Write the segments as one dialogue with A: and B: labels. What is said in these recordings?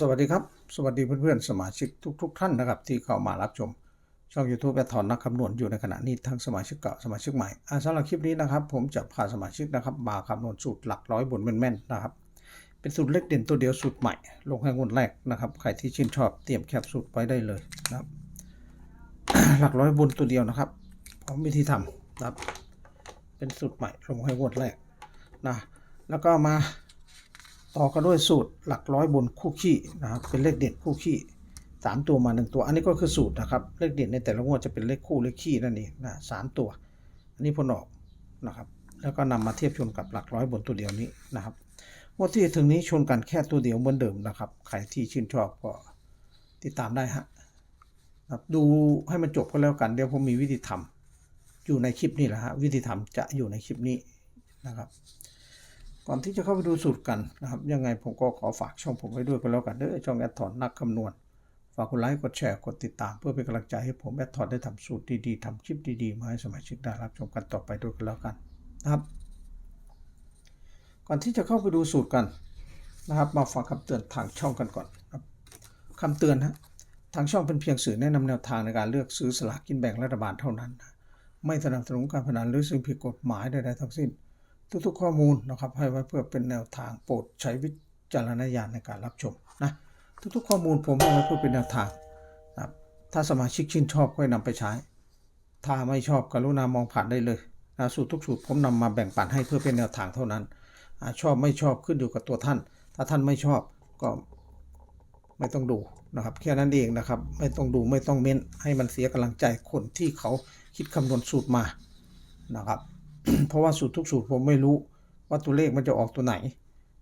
A: สวัสดีครับ สวัสดีเพื่อนๆ สมาชิกทุก ๆ ท่านนะครับ ที่เข้ามารับชม ช่อง YouTube แอดทอนนักคำนวณอยู่ในขณะนี้ทั้งสมาชิกเก่าสมาชิกใหม่อสำหรับคลิปนี้นะครับ ผมจะพาสมาชิกนะครับมาคำนวณสูตรหลักร้อยบนแม่นๆนะครับ เป็นสูตรเล็กเด่นตัวเดียวสูตรใหม่ ลงให้งวดแรกนะครับ ใครที่ชื่นชอบเตรียมแคปสูตรไว้ได้เลยนะครับ หลักร้อยบนตัวเดียวนะครับพร้อมวิธีทำนะครับ เป็นสูตรใหม่ลงให้งวดแรกนะแล้วก็มา ต่อกันด้วยสูตรหลักร้อยบนคู่ขี้นะครับเป็นเลขเด่นคู่ขี้สามตัวมาหนึ่งตัว อันนี้ก็คือสูตรนะครับเลขเด่นในแต่ละงวดจะเป็นเลขคู่เลขขี้นั่นเองนะสามตัว อันนี้ผลออกนะครับ แล้วก็นำมาเทียบชนกับหลักร้อยบนตัวเดียวนี้นะครับงวดที่ถึงนี้ชนกันแค่ตัวเดียวเหมือนเดิมนะครับใครที่ชื่นชอบก็ติดตามได้ฮะครับดูให้มันจบก็แล้วกันเดี๋ยวผมมีวิธีทำอยู่ในคลิปนี้แหละฮะวิธีทำจะอยู่ในคลิปนี้นะครับ ก่อนที่จะเข้าไปดูสูตรกันนะครับยังไงผมก็ขอฝากช่องผมไว้ด้วยก็แล้วกันเด้อช่องแอดถอนนักคำนวณฝากกดไลค์กดแชร์กดติดตามเพื่อเป็นกำลังใจให้ผมแอดถอนได้ทำสูตรดีๆทำคลิปดีๆมาให้สมาชิกได้รับชมกันต่อไปด้วยกันแล้วกันนะครับ ก่อนที่จะเข้าไปดูสูตรกันนะครับ มาฟังคำเตือนทางช่องกันก่อนครับคำเตือนฮะทางช่องเป็นเพียงสื่อแนะนำแนวทางในการเลือกซื้อสลากกินแบ่งรัฐบาลเท่านั้น ไม่สนับสนุนการพนันหรือสิ่งผิดกฎหมายใดๆทั้งสิ้น ทุกๆข้อมูลนะครับให้ไว้เพื่อเป็นแนวทางโปรดใช้วิจารณญาณในการรับชมนะทุกๆข้อมูลผมให้ไว้เพื่อเป็นแนวทางนะครับถ้าสมาชิกชื่นชอบก็ให้นำไปใช้ ถ้าไม่ชอบกรุณามองผ่านได้เลยนะสูตรทุกสูตรผมนำมาแบ่งปันให้เพื่อเป็นแนวทางเท่านั้นอชอบไม่ชอบขึ้นอยู่กับตัวท่าน ถ้าท่านไม่ชอบก็ไม่ต้องดูนะครับแค่นั้นเองนะครับไม่ต้องดูไม่ต้องเม้นให้มันเสียกำลังใจคนที่เขาคิดคำนวณสูตรมานะครับ เพราะว่าสูตรทุกสูตรผมไม่รู้ว่าตัวเลขมันจะออกตัวไหน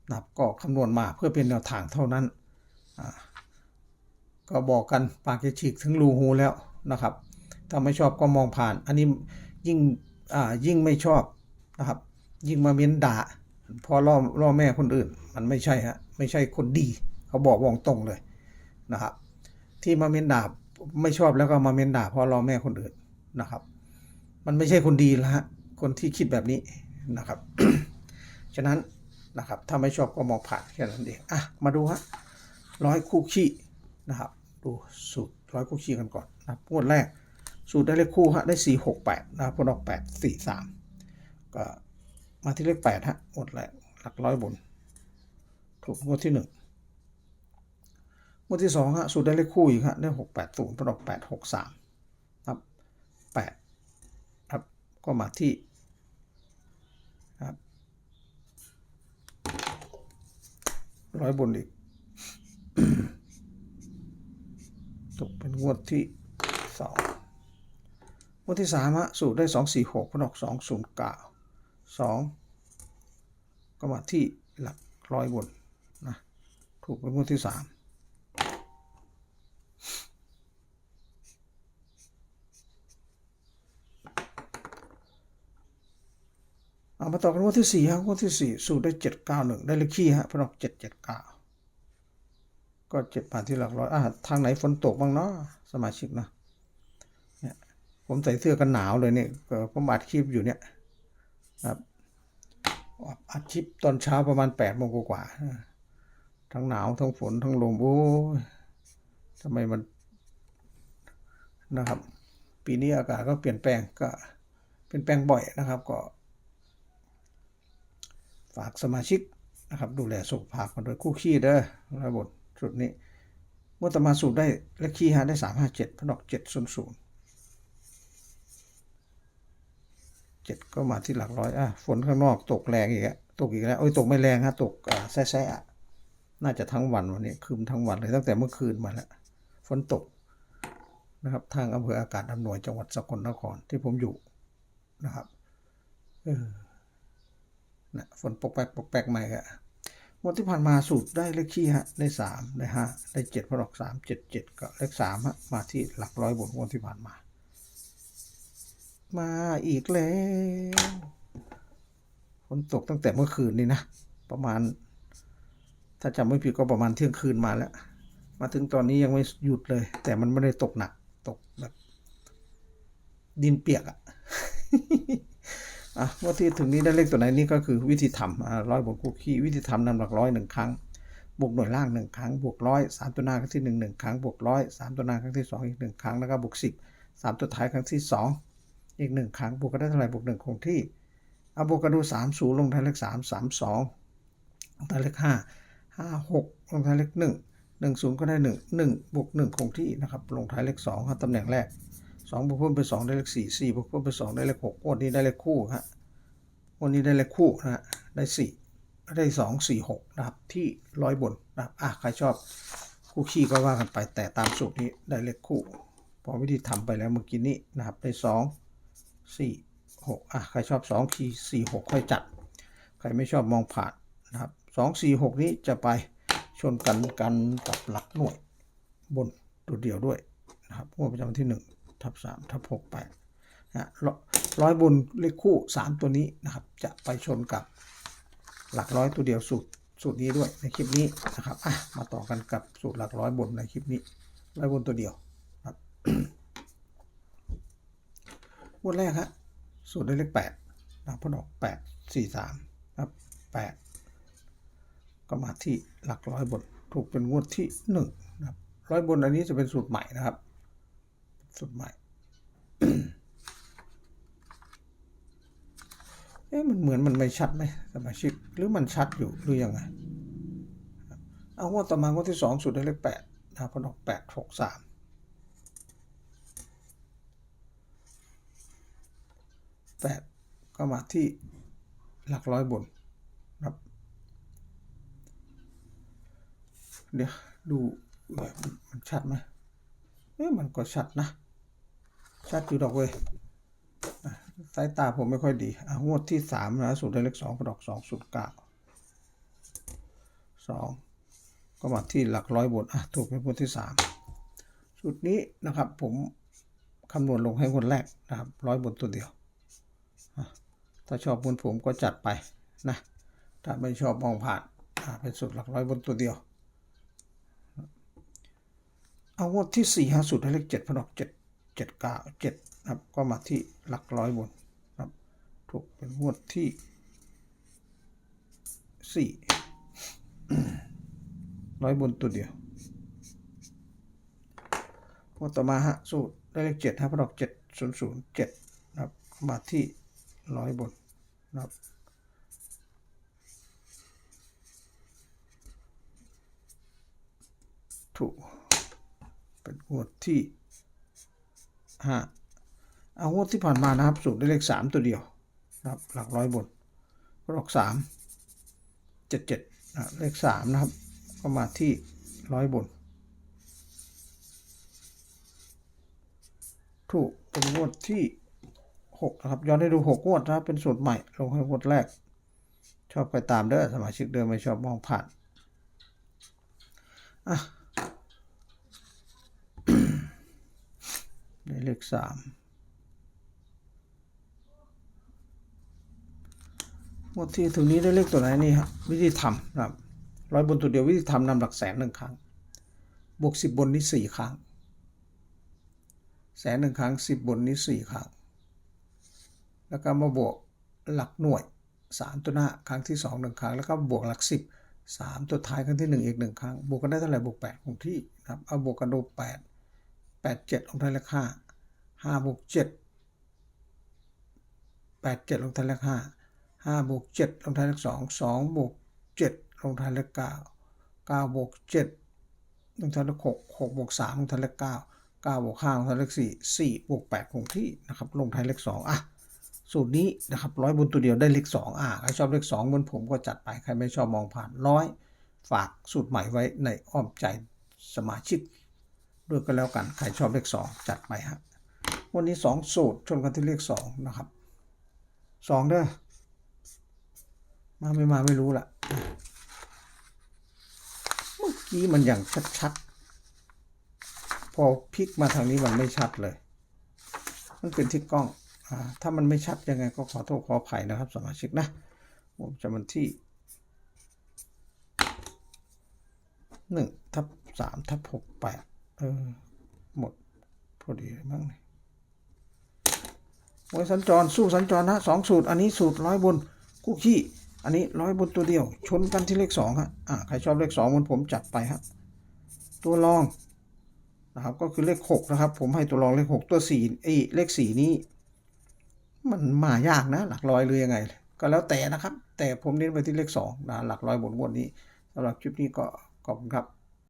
A: นะครับก็คำนวณมาเพื่อเป็นแนวทางเท่านั้น ก็บอกกันปากจะฉีกถึงรูหูแล้วนะครับ ถ้าไม่ชอบก็มองผ่าน อันนี้ยิ่งยิ่งไม่ชอบนะครับ ยิ่งมาเม้นด่าพอล่อล่อแม่คนอื่น มันไม่ใช่ฮะไม่ใช่คนดี เขาบอกวองตรงเลยนะครับ ที่มาเม้นด่าไม่ชอบแล้วก็มาเม้นด่าพราะล่อแม่คนอื่นนะครับ มันไม่ใช่คนดีแล้วฮะ คนที่คิดแบบนี้นะครับ ฉะนั้นนะครับถ้าไม่ชอบก็มองผ่านแค่นั้นเองอะมาดูฮะร้อยคู่ขี้นะครับ ดูสูตรร้อยคู่ขี้กันก่อนนะงวดแรก สูตรได้เลขคู่ฮะได้สี่หกแปดนะครับผลออกแปดสี่สามก็มาที่เลขแปดฮะงวดแรกหลักร้อยบน ถูกงวดที่หนึ่งงวดที่สองฮะสูตรได้เลขคู่อีกฮะได้หกแปดศูนย์ผลออกแปดหกสามครับแปดครับก็มาที่ครับ ร้อยบนอีก ตกเป็นงวดที่สองงวดที่สามฮะ สูตรได้สองสี่หกผลออกสองศูนย์เก้าสองก็มาที่หลักร้อยบนนะ ถูกเป็นงวดที่สาม เอามาต่อกันงวดที่สี่ฮะงวดที่สี่สูตรได้เจ็ดเก้าหนึ่งได้เลขขี้ฮะผลออกเจ็ดเจ็ดเก้าก็เจ็ดผ่านที่หลักร้อยอะทางไหนฝนตกบ้างเนาะสมาชิกนะเนี่ยผมใส่เสื้อกันหนาวเลยเนี่ยผมอัดคลิปอยู่เนี่ยครับอัดคลิปตอนเช้าประมาณแปดโมงกว่าทั้งหนาวทั้งฝนทั้งลมโอ้ยทำไมมันนะครับ ปีนี้อากาศก็เปลี่ยนแปลงก็เปลี่ยนแปลงบ่อยนะครับ ก็ ฝากสมาชิกนะครับดูแลสุขภาพกันโดยคู่ขี้เด้อระบบสุดนี้เมื่อตมาสูตรได้เลขขี้ฮะได้สามห้าเจ็ดพนอกเจ็ดศูนย์ศูนย์เจ็ดก็มาที่หลักร้อยอะฝนข้างนอกตกแรงอีกอะตกอีกแล้วโอ้ยตกไม่แรงฮะตกอ่าแซ่ๆอะน่าจะทั้งวันวันนี้คืมทั้งวันเลยตั้งแต่เมื่อคืนมาแล้วฝนตกนะครับ ทางอำเภออากาศอำนวยจังหวัดสกลนครที่ผมอยู่นะครับเออ นะฝนปกแปกปกแปกใหม่อะงวดที่ผ่านมาสูตรได้เลขขี้ฮะได้สามได้ห้าได้เจ็ดพอดอกสามเจ็ดเจ็ดก็เลขสามฮะมาที่หลักร้อยบนงวดที่ผ่านมา มาอีกแล้วฝนตกตั้งแต่เมื่อคืนนี่นะ ประมาณ ถ้าจำไม่ผิดก็ประมาณเที่ยงคืนมาแล้ว มาถึงตอนนี้ยังไม่หยุดเลย แต่มันไม่ได้ตกหนัก ตกแบบ ดินเปียกอะ อะว่าที่ถึงนี้ได้เลขตัวไหนนี่ก็คือวิธีทำอ่าร้อยบนคุกกี้วิธีทำนำหลักร้อยหนึ่งครั้ง บวกหน่วยล่างหนึ่งครั้ง บวกร้อยสามตัวหน้าครั้งที่หนึ่งหนึ่งครั้ง บวกร้อยสามตัวหน้าครั้งที่สองอีกหนึ่งครั้ง แล้วก็บวกสิบสามตัวท้ายครั้งที่สองอีกหนึ่งครั้ง บวกกันได้เท่าไหร่บวกหนึ่งคงที่เอาบวกกันดูสามศูนย์ลงท้ายเลขสามสามสองลงท้ายเลขห้าห้าหกลงท้ายเลขหนึ่งหนึ่งศูนย์ก็ได้หนึ่งหนึ่งบวกหนึ่งคงที่นะครับ ลงท้ายเลขสองครับตำแหน่งแรก สองบวกเพิ่มไปสองได้เลขสี่สี่บวกเพิ่มไปสองได้เลขหกงวดนี้ได้เลขคู่ฮะงวันนี้ได้เลขคู่นะฮะได้สี่ได้สองสี่หกนะครับที่ร้อยบนนะครับอะใครชอบคู่ขี้ก็ว่ากันไปแต่ตามสูตรนี้ได้เลขคู่พอวิธีทำไปแล้วเมื่อกี้นี้นะครับได้สองสี่หกอะใครชอบสองขีสี่หกค่อยจัด ใครไม่ชอบมองผ่านนะครับสองสี่หกนี้จะไปชนกันกันกับหลักหน่วยบนตัวเดียวด้วยนะครับงวดประจำวันที่หนึ่ง ทับสามทับหกแปดนะร้อยร้อยบนเลขคู่สามตัวนี้นะครับ จะไปชนกับหลักร้อยตัวเดียวสูตรสูตรนี้ด้วยในคลิปนี้นะครับอะมาต่อกันกับสูตรหลักร้อยบนในคลิปนี้ร้อยบนตัวเดียวครับงวดแรกฮะสูตรได้เลขแปดนะครับพอดอกแปดสี่สามครับแปดก็มาที่หลักร้อยบนถูกเป็นงวดที่หนึ่งนะครับร้อยบนอันนี้จะเป็นสูตรใหม่นะครับ สูตรใหม่ เอ๊ะมันเหมือนมันไม่ชัดไหมสมาชิกหรือมันชัดอยู่หรือยังไง เอางวดต่อมางวดที่สองสุดได้เลขแปดนะครับพอดอกแปดหกสามแปดก็มาที่หลักร้อยบนครับ เดี๋ยวดูมันชัดไหมเอ๊ะมันก็ชัดนะ ชัดอยู่ดอกเว้ยสายตาผมไม่ค่อยดีอะงวดที่สามนะสูตรได้เลขสองดอกสองสูตรเก้าสองก็มาที่หลักร้อยบนอะถูกเป็นงวดที่สามสูตรนี้นะครับผมคำนวณลงให้คนแรกนะครับร้อยบนตัวเดียว ถ้าชอบบนผมก็จัดไปนะ ถ้าไม่ชอบมองผ่านอะเป็นสูตรหลักร้อยบนตัวเดียว เอางวดที่สี่ฮะสูตรได้เลขเจ็ดพนอกเจ็ด เจ็ดเก้าเจ็ดครับก็มาที่หลักร้อยบนครับถูกเป็นงวดที่สี่ร้อยบนตัวเดียวงวต่อมาฮะสูตรได้เลขเจ็ดฮะพนอกเจ็ดศูนย์ศูนย์เจ็ดนะครับมาที่ร้อยบนนะครับถูกเป็นงวดที่ ห้าเอางวดที่ผ่านมานะครับสูตรได้เลขสามตัวเดียวนะครับหลักร้อยบนรอกสามเจ็ดเจ็ดเลขสามนะครับ ก็มาที่ร้อยบน ถูกเป็นงวดที่หกนะครับย้อนให้ดูหกงวดนะครับเป็นสูตรใหม่ลงให้งวดแรก ชอบไปตามเด้อสมาชิกเดิมไม่ชอบมองผ่านอะ ได้ เลขสามงวดที่ถึงนี้ได้เลขตัวไหนนี่ครับวิธีทำนะครับร้อยบนตัวเดียววิธีทำนำหลักแสนหนึ่งครั้ง บวกสิบบนนี้สี่ครั้ง แสนหนึ่งครั้งสิบบนนี้สี่ครั้ง แล้วก็มาบวกหลักหน่วยสามตัวหน้าครั้งที่สองหนึ่งครั้ง แล้วก็บวกหลักสิบสามตัวท้ายครั้งที่หนึ่งอีกหนึ่งครั้ง บวกกันได้เท่าไหร่บวกแปดคงที่นะครับเอาบวกกันดูแปดแปดเจ็ดลงท้ายเลขห้า ห้าบวกเจ็ดแปดเจ็ดลงท้ายเลขห้าห้าบวกเจ็ดลงท้ายเลขสองสองบวกเจ็ดลงท้ายเลขเก้าเก้าบวกเจ็ดลงท้ายเลขหกหกบวกสามลงท้ายเลขเก้าเก้าบวกห้าลงท้ายเลขสี่สี่บวกแปดคงที่นะครับลงท้ายเลขสองอะสูตรนี้นะครับร้อยบนตัวเดียวได้เลขสองอะใครชอบเลขสองเหมือนผมก็จัดไปใครไม่ชอบมองผ่านร้อยฝากสูตรใหม่ไว้ในอ้อมใจสมาชิกด้วยก็แล้วกัน ใครชอบเลขสองจัดไปฮะ วันนี้สองสูตรชนกันที่เลขสองนะครับสองเด้อมาไม่มาไม่รู้ละเมื่อกี้มันอย่างชัดๆ พอพลิกมาทางนี้มันไม่ชัดเลย มันเป็นที่กล้องอถ้ามันไม่ชัดยังไงก็ขอโทษขออภัยนะครับสมาชิกนะผมจะมันที่หนึ่งทับสามทับหกแปดเออ หมดพอดีมั้งเนี่ย มวยสัญจรสู้สัญจรนะสองสูตร อันนี้สูตรร้อยบนคู่ขี้ อันนี้ร้อยบนตัวเดียว ชนกันที่เลขสองฮะอ่าใครชอบเลขสองเหมือนผมจัดไปฮะตัวรองนะครับก็คือเลขหกนะครับ ผมให้ตัวรองเลขหกตัวสี่เอ้เลขสี่นี้ มันมายากนะ หลักร้อยหรือยังไง ก็แล้วแต่นะครับ แต่ผมเน้นไปที่เลขสองนะหลักร้อยบนงวดนี้สำหรับคลิปนี้ก็ขอบคุณครับ